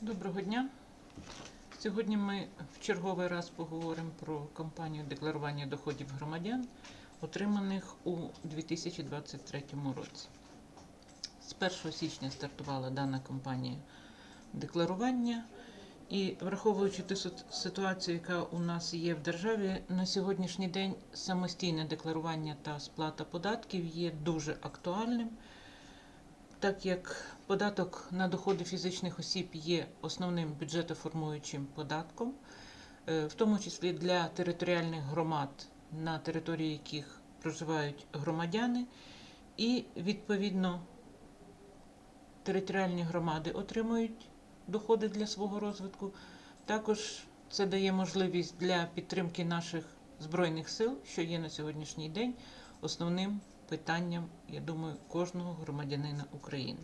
Доброго дня. Сьогодні ми в черговий раз поговоримо про кампанію декларування доходів громадян, отриманих у 2023 році. З 1 січня стартувала дана кампанія декларування, і враховуючи ту ситуацію, яка у нас є в державі, на сьогоднішній день самостійне декларування та сплата податків є дуже актуальним так як податок на доходи фізичних осіб є основним бюджетоформуючим податком, е, в тому числі для територіальних громад, на території яких проживають громадяни, і відповідно територіальні громади отримують доходи для свого розвитку. Також це дає можливість для підтримки наших збройних сил, що є на сьогоднішній день основним питанням, я думаю, кожного громадянина України.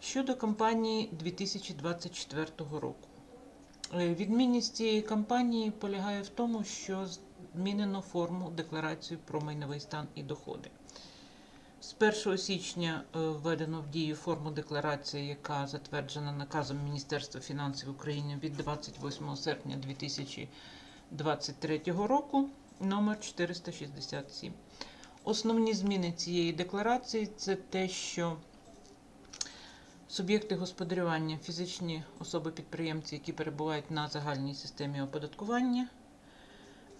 Щодо кампанії 2024 року. Е, Відмінність цієї кампанії полягає в тому, що змінено форму декларації про майновий стан і доходи. З 1 січня е, введено в дію форму декларації, яка затверджена наказом Міністерства фінансів України від 28 серпня 2023 року номер 467. Основні зміни цієї декларації це те, що суб'єкти господарювання, фізичні особи-підприємці, які перебувають на загальній системі оподаткування,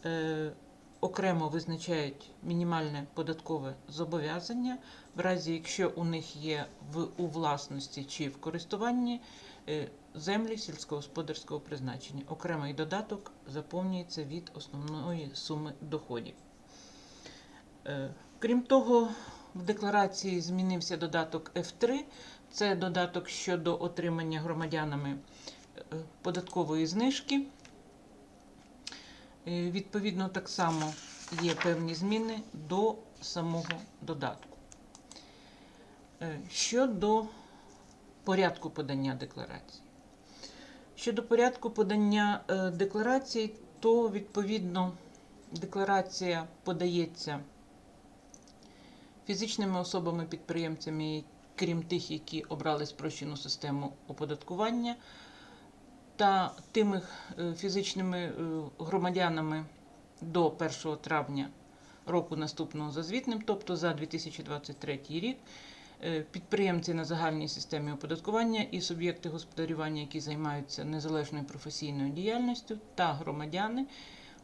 е, окремо визначають мінімальне податкове зобов'язання, в разі якщо у них є в у власності чи в користуванні е, землі сільськогосподарського призначення. Окремий додаток заповнюється від основної суми доходів. Е, Крім того, в декларації змінився додаток F3. Це додаток щодо отримання громадянами е, податкової знижки. Е, Відповідно, так само є певні зміни до самого додатку. Щодо порядку подання декларації. Щодо порядку подання декларації, то відповідно декларація подається фізичними особами-підприємцями, крім тих, які обрали спрощену систему оподаткування, та тими е, фізичними е, громадянами до 1 травня року наступного за звітним, тобто за 2023 рік. е, Підприємці на загальній системі оподаткування і суб'єкти господарювання, які займаються незалежною професійною діяльністю, та громадяни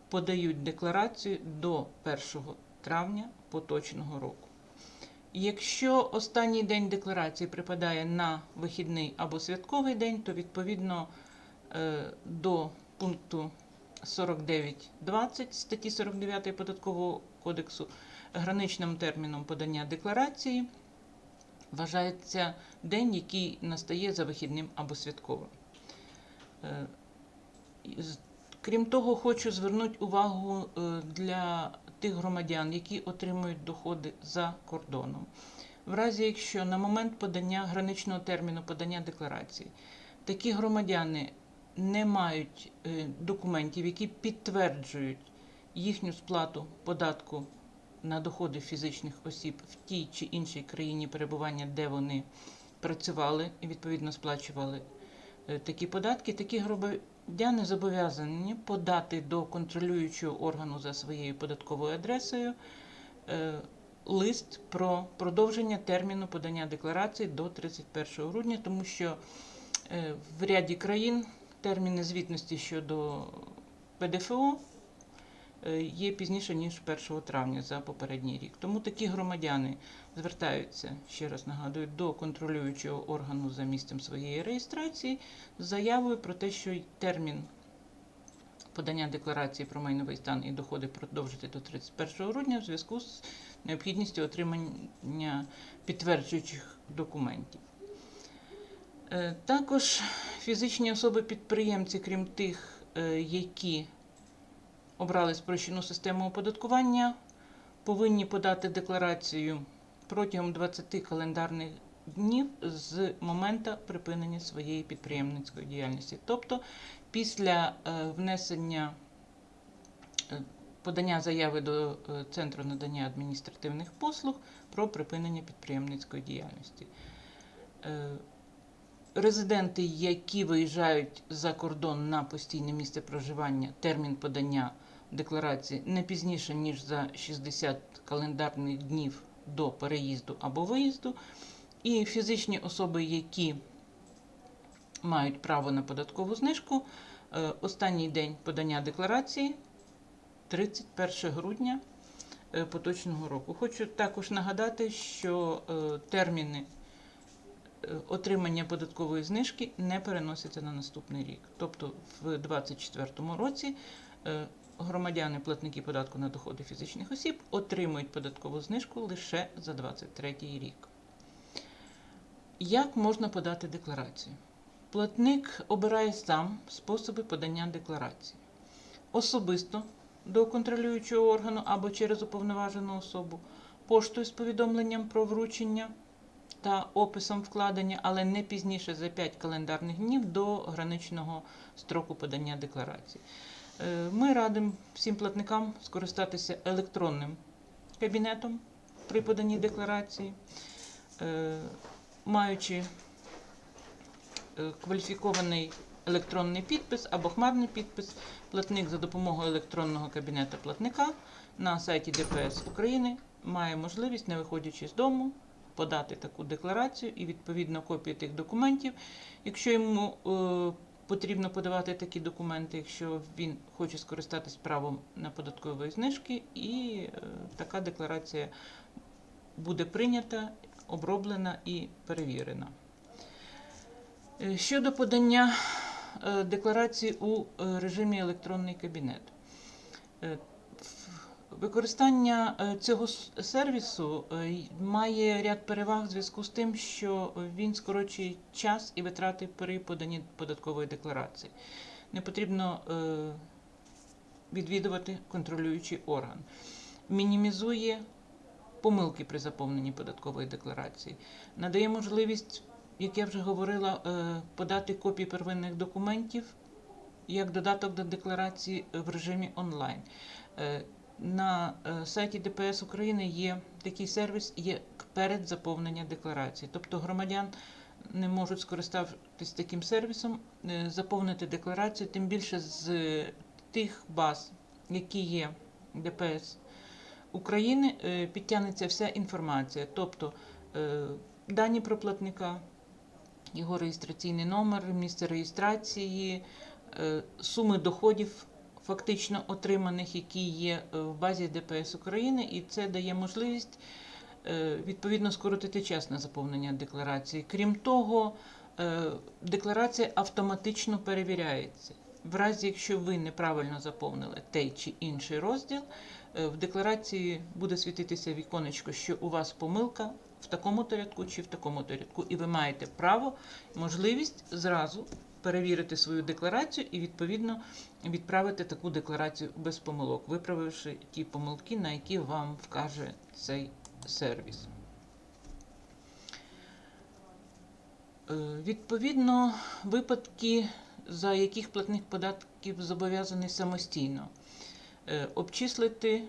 подають декларацію до 1 травня поточного року. Якщо останній день декларації припадає на вихідний або святковий день, то відповідно е, до пункту 49.20 статті 49 Податкового кодексу граничним терміном подання декларації вважається день, який настає за вихідним або святковим. Крім того, хочу звернути увагу е, для тих громадян, які отримують доходи за кордоном. В разі, якщо на момент подання граничного терміну подання декларації такі громадяни не мають е, документів, які підтверджують їхню сплату податку на доходи фізичних осіб в тій чи іншій країні перебування, де вони працювали і відповідно сплачували е, такі податки, такі громадяни зобов'язані подати до контролюючого органу за своєю податковою адресою е, лист про продовження терміну подання декларації до 31 грудня, тому що е, в ряді країн терміни звітності щодо ПДФО є пізніше, ніж 1 травня за попередній рік. Тому такі громадяни звертаються, ще раз нагадую, до контролюючого органу за місцем своєї реєстрації з заявою про те, що термін подання декларації про майновий стан і доходи продовжити до 31 грудня в зв'язку з необхідністю отримання підтверджуючих документів. Е, Також фізичні особи-підприємці, крім тих, е, які обрали спрощену систему оподаткування, повинні подати декларацію протягом 20 календарних днів з моменту припинення своєї підприємницької діяльності. Тобто після е, внесення е, подання заяви до е, Центру надання адміністративних послуг про припинення підприємницької діяльності. Резиденти, які виїжджають за кордон на постійне місце проживання, термін подання декларації не пізніше, ніж за 60 календарних днів до переїзду або виїзду, і фізичні особи, які мають право на податкову знижку, е, останній день подання декларації 31 грудня е, поточного року. Хочу також нагадати, що е, терміни отримання податкової знижки не переносяться на наступний рік. Тобто в 2024 році громадяни платники податку на доходи фізичних осіб отримують податкову знижку лише за 2023 рік. Як можна подати декларацію? Платник обирає сам способи подання декларації. Особисто до контролюючого органу або через уповноважену особу, поштою з повідомленням про вручення та описом вкладення, але не пізніше за 5 календарних днів до граничного строку подання декларації. Е, Ми радимо всім платникам скористатися електронним кабінетом при поданні декларації, Е, маючи е, кваліфікований електронний підпис або хмарний підпис, платник за допомогою електронного кабінету платника на сайті ДПС України має можливість, не виходячи з дому, подати таку декларацію і відповідно копії тих документів. Якщо йому потрібно подавати такі документи, якщо він хоче скористатись правом на податкової знижки, і е, така декларація буде прийнята, оброблена і перевірена. Е, Щодо подання е, декларації у режимі електронний кабінет. Використання е, цього сервісу е, має ряд переваг в зв'язку з тим, що він скорочує час і витрати при поданні податкової декларації. Не потрібно е, відвідувати контролюючий орган. Мінімізує помилки при заповненні податкової декларації, надає можливість, як я вже говорила, подати копії первинних документів як додаток до декларації в режимі онлайн. На е, сайті ДПС України є такий сервіс, як передзаповнення декларації. Тобто громадян не можуть скористатися таким сервісом, е, заповнити декларацію, тим більше з тих баз, які є ДПС України, е, підтягнеться вся інформація, тобто дані про платника, його реєстраційний номер, місце реєстрації, суми доходів фактично отриманих, які є е, в базі ДПС України, і це дає можливість е, відповідно скоротити час на заповнення декларації. Крім того, е, декларація автоматично перевіряється. В разі, якщо ви неправильно заповнили той чи інший розділ, в декларації буде світитися віконечко, що у вас помилка в такому-то рядку чи в такому-то рядку, і ви маєте право, можливість зразу перевірити свою декларацію і відповідно відправити таку декларацію без помилок, виправивши ті помилки, на які вам вкаже цей сервіс. Е, Відповідно, випадки, за яких платник податків зобов'язаний самостійно е, обчислити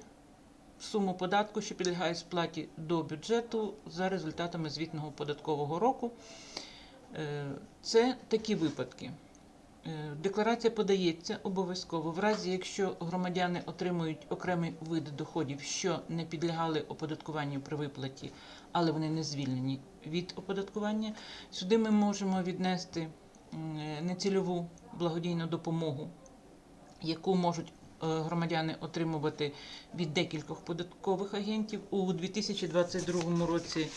суму податку, що підлягає сплаті до бюджету за результатами звітного податкового року. Е, Це такі випадки. Е, Декларація подається обов'язково в разі, якщо громадяни отримують окремий вид доходів, що не підлягали оподаткуванню при виплаті, але вони не звільнені від оподаткування. Сюди ми можемо віднести е, нецільову благодійну допомогу, яку можуть громадяни отримувати від декількох податкових агентів. У 2022 році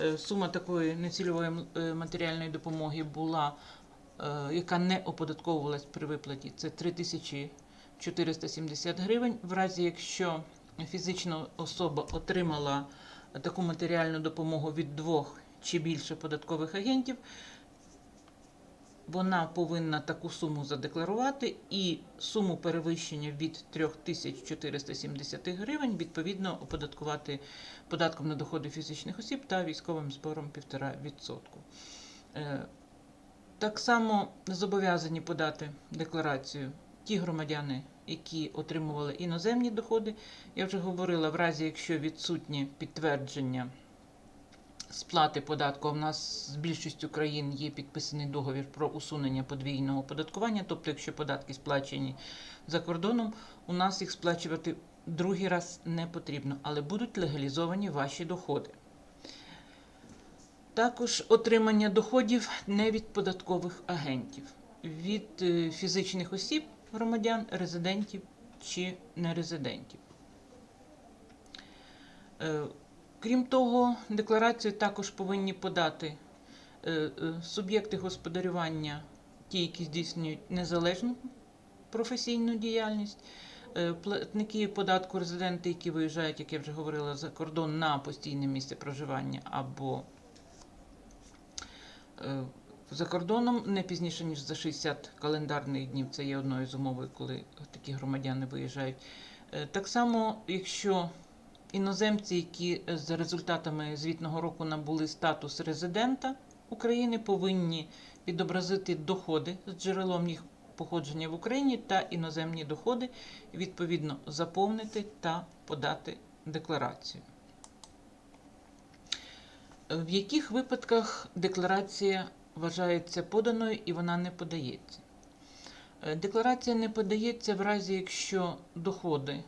е, сума такої нецільової е, матеріальної допомоги була е, яка не оподатковувалась при виплаті, це 3470 гривень. В разі, якщо фізична особа отримала таку матеріальну допомогу від двох чи більше податкових агентів, вона повинна таку суму задекларувати і суму перевищення від 3470 гривень відповідно оподаткувати податком на доходи фізичних осіб та військовим збором 1,5%. Е, так само зобов'язані подати декларацію ті громадяни, які отримували іноземні доходи. Я вже говорила, в разі, якщо відсутнє підтвердження сплати податку. У нас з більшістю країн є підписаний договір про усунення подвійного оподаткування. Тобто, якщо податки сплачені за кордоном, у нас їх сплачувати другий раз не потрібно, але будуть легалізовані ваші доходи. Також отримання доходів не від податкових агентів, від е, фізичних осіб, громадян, резидентів чи нерезидентів. Крім того, декларацію також повинні подати е, е, суб'єкти господарювання, ті, які здійснюють незалежну професійну діяльність, е, платники податку резиденти, які виїжджають, як я вже говорила, за кордон на постійне місце проживання або за кордоном не пізніше, ніж за 60 календарних днів. Це є одною з умов, коли такі громадяни виїжджають. Так само, якщо іноземці, які е, за результатами звітного року набули статус резидента України, повинні відобразити доходи з джерелом їх походження в Україні та іноземні доходи, відповідно заповнити та подати декларацію. Е, В яких випадках декларація вважається поданою і вона не подається? Е, Декларація не подається в разі, якщо доходи,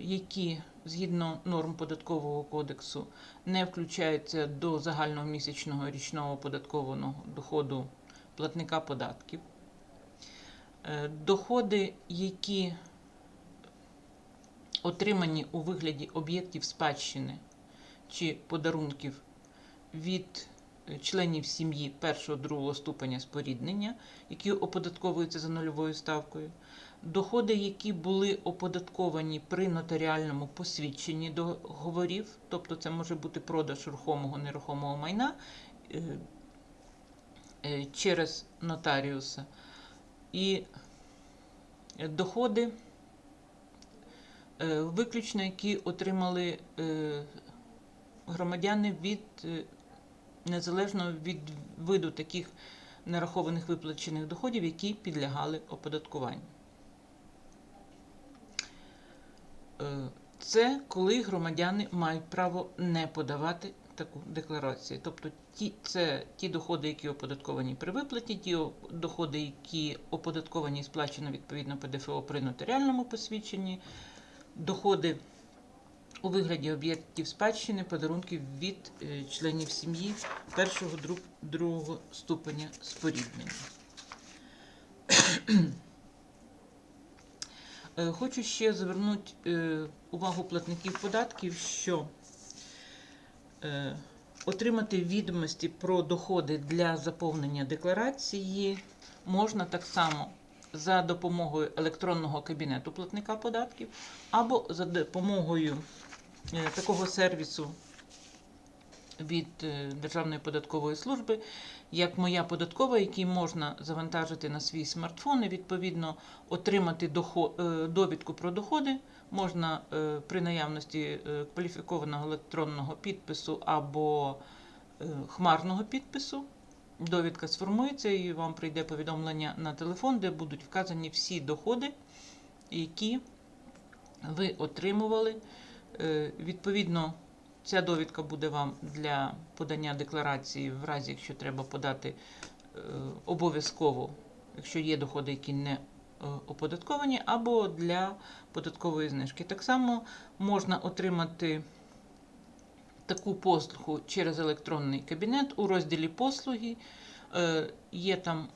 які згідно норм податкового кодексу не включаються до загального місячного річного оподаткованого доходу платника податків, Е, доходи, які отримані у вигляді об'єктів спадщини чи подарунків від е, членів сім'ї першого другого ступеня споріднення, які оподатковуються за нульовою ставкою, доходи, які були оподатковані при нотаріальному посвідченні договорів, тобто це може бути продаж рухомого нерухомого майна е, е, через нотаріуса, і доходи, е, виключно які отримали громадяни від незалежно від виду таких нарахованих виплачених доходів, які підлягали оподаткуванню. Е, Це коли громадяни мають право не подавати таку декларацію. Тобто ті, це ті доходи, які оподатковані при виплаті, ті доходи, які оподатковані і сплачено відповідно ПДФО при нотаріальному посвідченні, доходи у вигляді об'єктів спадщини, подарунків від е, членів сім'ї першого друг, другого ступеня споріднення. Е, Хочу ще звернути е, увагу платників податків, що е, отримати відомості про доходи для заповнення декларації можна так само за допомогою електронного кабінету платника податків або за допомогою такого сервісу від е, Державної податкової служби, як моя податкова, який можна завантажити на свій смартфон і відповідно отримати е, довідку про доходи. Можна е, при наявності кваліфікованого електронного підпису або хмарного підпису. Довідка сформується і вам прийде повідомлення на телефон, де будуть вказані всі доходи, які ви отримували. Відповідно, ця довідка буде вам для подання декларації, в разі, якщо треба подати е, обов'язково, якщо є доходи, які не е, оподатковані, або для податкової знижки. Так само можна отримати таку послугу через електронний кабінет у розділі послуги. Е, Є там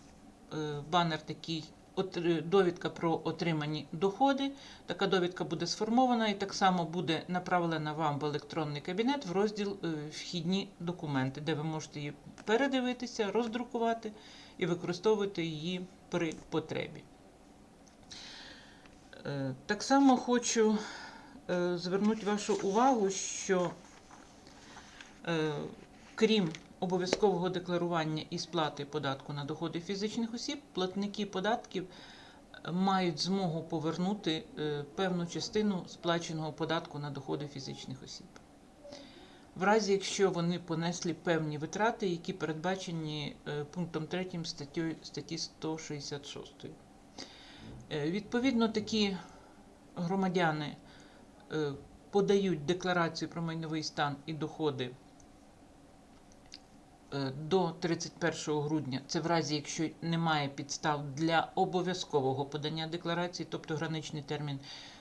банер такий. «Отри- Довідка про отримані доходи. Така довідка буде сформована і так само буде направлена вам в електронний кабінет в розділ е, Вхідні документи, де ви можете її передивитися, роздрукувати і використовувати її при потребі. Е, Так само хочу е, звернути вашу увагу, що е, крім обов'язкового декларування і сплати податку на доходи фізичних осіб, платники податків е, мають змогу повернути е, певну частину сплаченого податку на доходи фізичних осіб. В разі, якщо вони понесли певні витрати, які передбачені е, пунктом 3 статті 166. Е, Відповідно, такі громадяни подають декларацію про майновий стан і доходи до 31 грудня, це в разі, якщо немає підстав для обов'язкового подання декларації, тобто граничний термін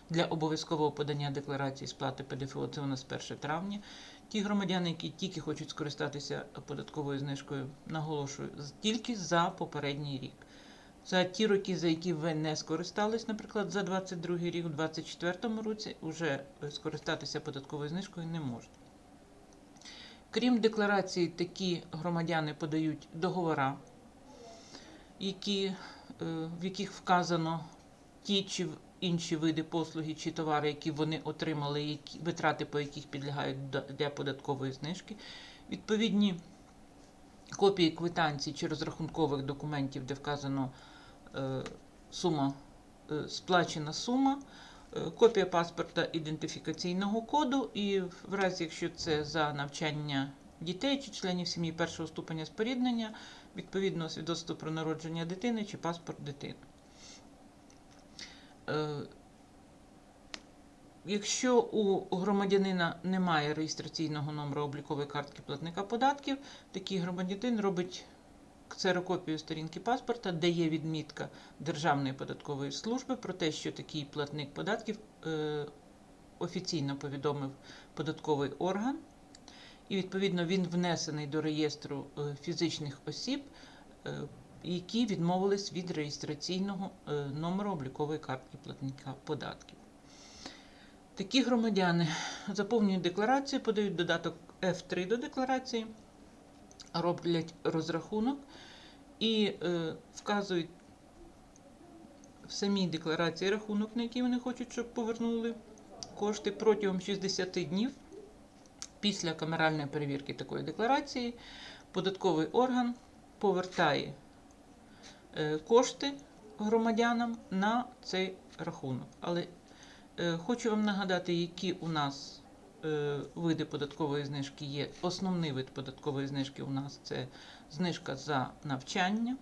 для обов'язкового подання декларації сплати ПДФО це у нас 1 травня. Ті громадяни, які тільки хочуть скористатися податковою знижкою, наголошую, тільки за попередній рік. За ті роки, за які ви не скористались, наприклад, за 22 рік, у 2024 році вже е, скористатися податковою знижкою не можна. Крім декларації, такі громадяни подають договора, які, е, в яких вказано ті чи інші види послуги чи товари, які вони отримали, які, витрати по яких підлягають для податкової знижки. Відповідні копії квитанцій чи розрахункових документів, де вказано е, сума, е, сплачена сума, копія паспорта ідентифікаційного коду, і в разі, якщо це за навчання дітей чи членів сім'ї першого ступеня споріднення, відповідно свідоцтво про народження дитини чи паспорт дитини. Е, Якщо у громадянина немає реєстраційного номеру облікової картки платника податків, такий громадянин робить ксерокопію сторінки паспорта, де є відмітка Державної податкової служби про те, що такий платник податків е, офіційно повідомив податковий орган, і відповідно він внесений до реєстру е, фізичних осіб, е, які відмовились від реєстраційного номеру облікової картки платника податків. Такі громадяни заповнюють декларацію, подають додаток F3 до декларації, роблять розрахунок і е, вказують в самій декларації рахунок, на який вони хочуть, щоб повернули кошти протягом 60 днів після камеральної перевірки такої декларації. Податковий орган повертає е, кошти громадянам на цей рахунок. Але Е, Хочу вам нагадати, які у нас види податкової знижки є. Основний вид податкової знижки у нас це знижка за навчання.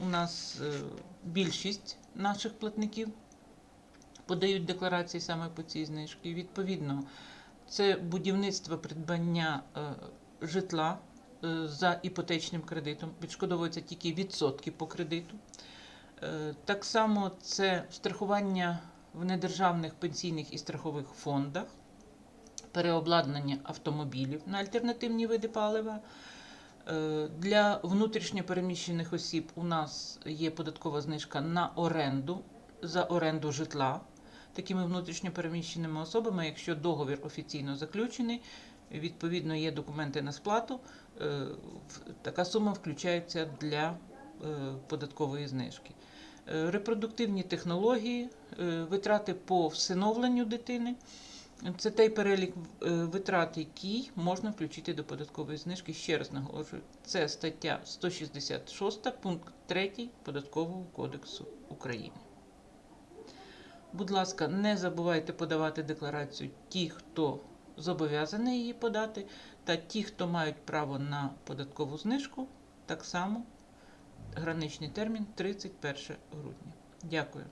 У нас е, більшість наших платників подають декларації саме по цій знижці. Відповідно, це будівництво придбання е, житла е, за іпотечним кредитом. Відшкодовуються тільки відсотки по кредиту. Е, Так само це страхування в недержавних пенсійних і страхових фондах, переобладнання автомобілів на альтернативні види палива. Е, Для внутрішньопереміщених осіб у нас є податкова знижка на оренду за оренду житла такими внутрішньопереміщеними особами, якщо договір офіційно заключений, відповідно є документи на сплату, е, така сума включається для е, податкової знижки. Репродуктивні технології, витрати по всиновленню дитини. Це той перелік е, витрат, який можна включити до податкової знижки. Ще раз наголошую, це стаття 166, пункт 3 Податкового кодексу України. Будь ласка, не забувайте подавати декларацію ті, хто зобов'язаний її подати, та ті, хто мають право на податкову знижку, так само граничний термін 31 грудня. Дякую.